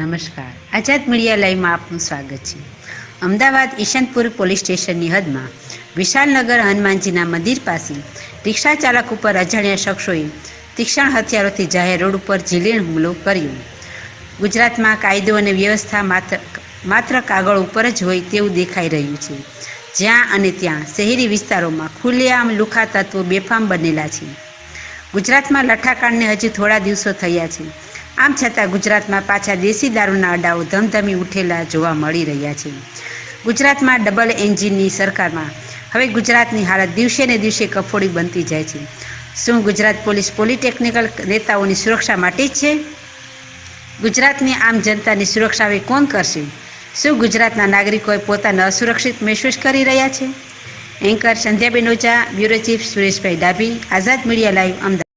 આઝાદ media લાઈવમાં આપનું સ્વાગત છે. અમદાવાદ ઈશાંતપુર પોલીસ સ્ટેશનની હદમાં વિશાલનગર હનુમાનજીના મંદિર પાસે રિક્ષા ચાલક ઉપર અજાણ્યા શખ્સોએ તીક્ષણ હથિયારોથી જાહેર રોડ ઉપર જીલીણ હુમલો કર્યો. ગુજરાતમાં કાયદો અને વ્યવસ્થા માત્ર માત્ર કાગળ ઉપર જ હોય તેવું દેખાઈ રહ્યું છે. જ્યાં અને ત્યાં શહેરી વિસ્તારોમાં ખુલ્લેઆમ લુખા તત્વો બેફામ બનેલા છે. ગુજરાતમાં લઠ્ઠાકાંડને હજી થોડા દિવસો થયા છે. આમ છતાં ગુજરાતમાં પાછા દેશી દારૂના અડાઓ ધમધમી ઉઠેલા જોવા મળી રહ્યા છે. ગુજરાતમાં ડબલ એન્જિનની સરકારમાં હવે ગુજરાતની હાલત દિવસે ને દિવસે કફોડી બનતી જાય છે. શું ગુજરાત પોલીસ પોલિટેકનિકલ નેતાઓની સુરક્ષા માટે જ છે? ગુજરાતની આમ જનતાની સુરક્ષા હવે કોણ કરશે? શું ગુજરાતના નાગરિકોએ પોતાને અસુરક્ષિત મહેસૂસ કરી રહ્યા છે? Anchor Sandhyaben Ojha, bureau chief Sureshbhai Dabhi, Azad media live, Ahmedabad.